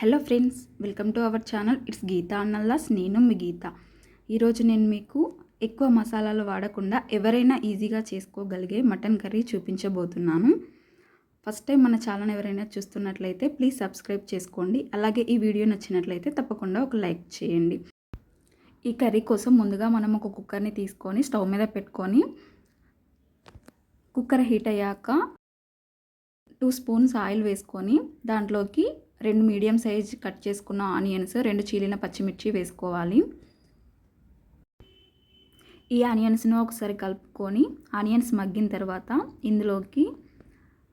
Hello friends welcome to our channel. It's Geetha అన్నల్లాస్ నేను మీ గీత. ఈరోజు నేను మీకు ఎక్కువ మసాలాలు వాడకుండా ఎవరైనా ఈజీగా చేసుకోగలిగే మటన్ కర్రీ చూపించబోతున్నాను. ఫస్ట్ టైం మన ఛానల్ ఎవరైనా చూస్తున్నట్లయితే ప్లీజ్ సబ్స్క్రైబ్ చేసుకోండి. అలాగే ఈ వీడియో నచ్చినట్లయితే తప్పకుండా ఒక లైక్ చేయండి. ఈ కర్రీ కోసం ముందుగా మనం ఒక కుక్కర్ని తీసుకొని స్టవ్ మీద పెట్టుకొని కుక్కర్ హీట్ అయ్యాక టూ స్పూన్స్ ఆయిల్ వేసుకొని దాంట్లోకి రెండు మీడియం సైజ్ కట్ చేసుకున్న ఆనియన్స్ రెండు చీలిన పచ్చిమిర్చి వేసుకోవాలి. ఈ ఆనియన్స్ను ఒకసారి కలుపుకొని ఆనియన్స్ మగ్గిన తర్వాత ఇందులోకి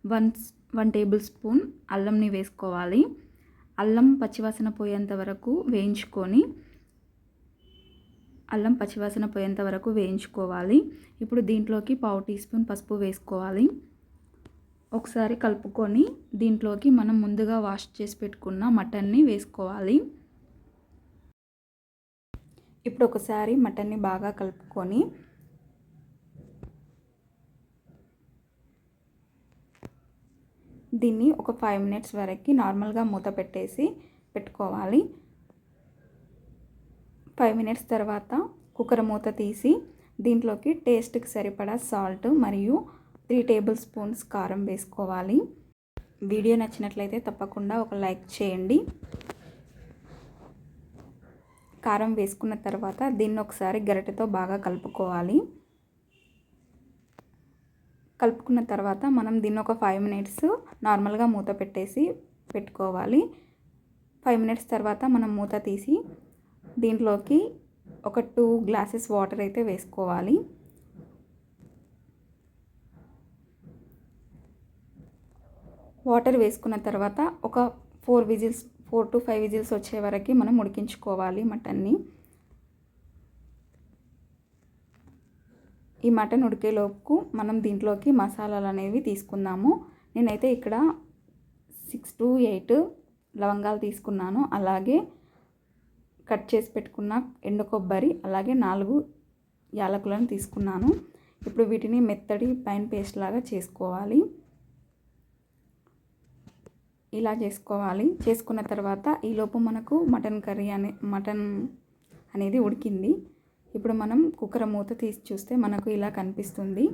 వన్ వన్ టేబుల్ స్పూన్ అల్లంని వేసుకోవాలి. అల్లం పచ్చివాసన పోయేంత వరకు వేయించుకొని అల్లం పచ్చివాసన పోయేంత వరకు వేయించుకోవాలి. ఇప్పుడు దీంట్లోకి పావు టీ స్పూన్ పసుపు వేసుకోవాలి. ఒకసారి కలుపుకొని దీంట్లోకి మనం ముందుగా వాష్ చేసి పెట్టుకున్న మటన్ని వేసుకోవాలి. ఇప్పుడు ఒకసారి మటన్ని బాగా కలుపుకొని దీన్ని ఒక ఫైవ్ మినిట్స్ వరకు నార్మల్గా మూత పెట్టేసి పెట్టుకోవాలి. ఫైవ్ మినిట్స్ తర్వాత కుక్కర్ మూత తీసి దీంట్లోకి టేస్ట్కి సరిపడా సాల్ట్ మరియు త్రీ టేబుల్ స్పూన్స్ కారం వేసుకోవాలి. వీడియో నచ్చినట్లయితే తప్పకుండా ఒక లైక్ చేయండి. కారం వేసుకున్న తర్వాత దీన్ని ఒకసారి గరిటెతో బాగా కలుపుకోవాలి. కలుపుకున్న తర్వాత మనం దీన్ని ఒక ఫైవ్ మినిట్స్ నార్మల్గా మూత పెట్టేసి పెట్టుకోవాలి. ఫైవ్ మినిట్స్ తర్వాత మనం మూత తీసి దీంట్లోకి ఒక టూ గ్లాసెస్ వాటర్ అయితే వేసుకోవాలి. వాటర్ వేసుకున్న తర్వాత ఒక four whistles four to five whistles వచ్చే వరకు మనం ఉడికించుకోవాలి మటన్ని. ఈ మటన్ ఉడికేలోపు మనం దీంట్లోకి మసాలాలు అనేవి తీసుకుందాము. నేనైతే ఇక్కడ సిక్స్ టు ఎయిట్ లవంగాలు తీసుకున్నాను. అలాగే కట్ చేసి పెట్టుకున్న ఎండు కొబ్బరి అలాగే నాలుగు యాలకులను తీసుకున్నాను. ఇప్పుడు వీటిని మెత్తడి పైన పేస్ట్ లాగా చేసుకోవాలి. ఇలా చేసుకోవాలి. చేసుకున్న తర్వాత ఈలోపు మనకు మటన్ కర్రీ అనే మటన్ అనేది ఉడికింది. ఇప్పుడు మనం కుక్కర్ మూత తీసి చూస్తే మనకు ఇలా కనిపిస్తుంది.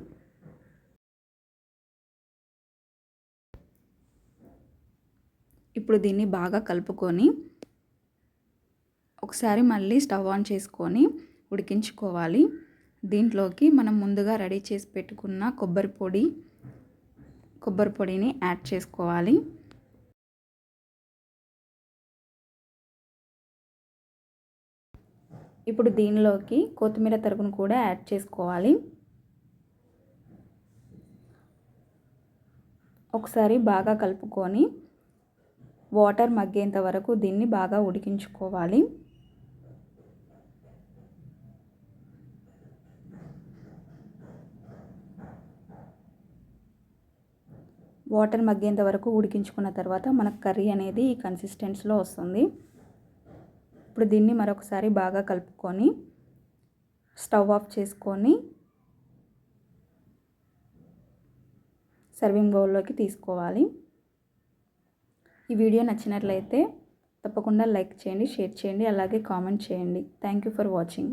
ఇప్పుడు దీన్ని బాగా కలుపుకొని ఒకసారి మళ్ళీ స్టవ్ ఆన్ చేసుకొని ఉడికించుకోవాలి. దీంట్లోకి మనం ముందుగా రెడీ చేసి పెట్టుకున్న కొబ్బరి పొడి కొబ్బరి పొడిని యాడ్ చేసుకోవాలి. ఇప్పుడు దీనిలోకి కొత్తిమీర తరుగును కూడా యాడ్ చేసుకోవాలి. ఒకసారి బాగా కలుపుకొని వాటర్ మగ్గేంత వరకు దీన్ని బాగా ఉడికించుకోవాలి. వాటర్ మగ్గేంత వరకు ఉడికించుకున్న తర్వాత మనకు కర్రీ అనేది ఈ కన్సిస్టెన్సీలో వస్తుంది. ఇప్పుడు దీన్ని మరొకసారి బాగా కలుపుకొని స్టవ్ ఆఫ్ చేసుకొని సర్వింగ్ బౌల్లోకి తీసుకోవాలి. ఈ వీడియో నచ్చినట్లయితే తప్పకుండా లైక్ చేయండి షేర్ చేయండి అలాగే కామెంట్ చేయండి. Thank you for watching.